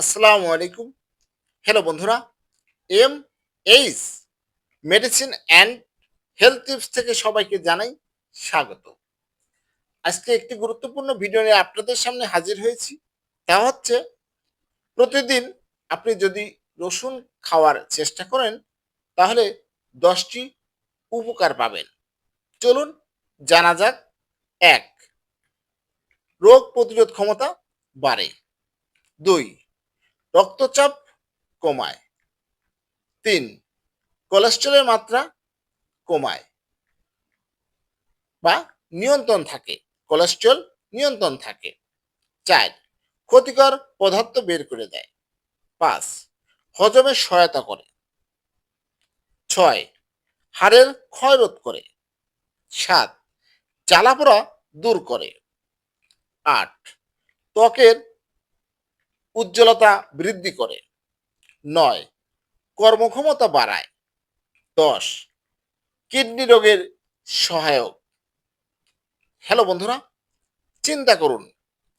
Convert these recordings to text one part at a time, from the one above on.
আসসালামু আলাইকুম। হ্যালো বন্ধুরা M H medicine and health tips থেকে সবাইকে জানাই স্বাগত। আজকে একটি গুরুত্বপূর্ণ ভিডিও নিয়ে আপনাদের সামনে হাজির হয়েছি। তা হচ্ছে, প্রতিদিন আপনি যদি রসুন খাওয়ার চেষ্টা করেন, তাহলে দশটি উপকার পাবেন। চলুন, জানা যাক। এক, রোগ প্রতিরোধ ক্ষমতা বাড়ে। দুই রক্তচাপ কমায়। তিন কোলেস্টেরলের মাত্রা কমায় বা নিয়ন্ত্রণ থাকে। কোলেস্ট্রল নিয়ন্ত্রণ থাকে। চার, ক্ষতিকর পদার্থ বের করে দেয়। পাঁচ, হজমে সহায়তা করে। ছয়, হাড়ের ক্ষয় রোধ করে। সাত, জ্বালাপোড়া দূর করে। আট, ত্বকের উজ্জ্বলতা বৃদ্ধি করে। নয়, কর্মক্ষমতা বাড়ায়। দশ, কিডনি রোগের সহায়ক। হ্যালো বন্ধুরা, চিন্তা করুন,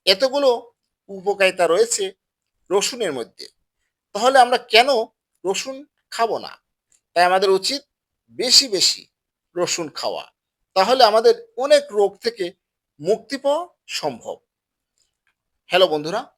এতগুলো উপকারিতা রয়েছে রসুনের মধ্যে। তাহলে আমরা কেন রসুন খাব না? তাই আমাদের উচিত বেশি বেশি রসুন খাওয়া। তাহলে আমাদের অনেক রোগ থেকে মুক্তি পাওয়া সম্ভব। হ্যালো বন্ধুরা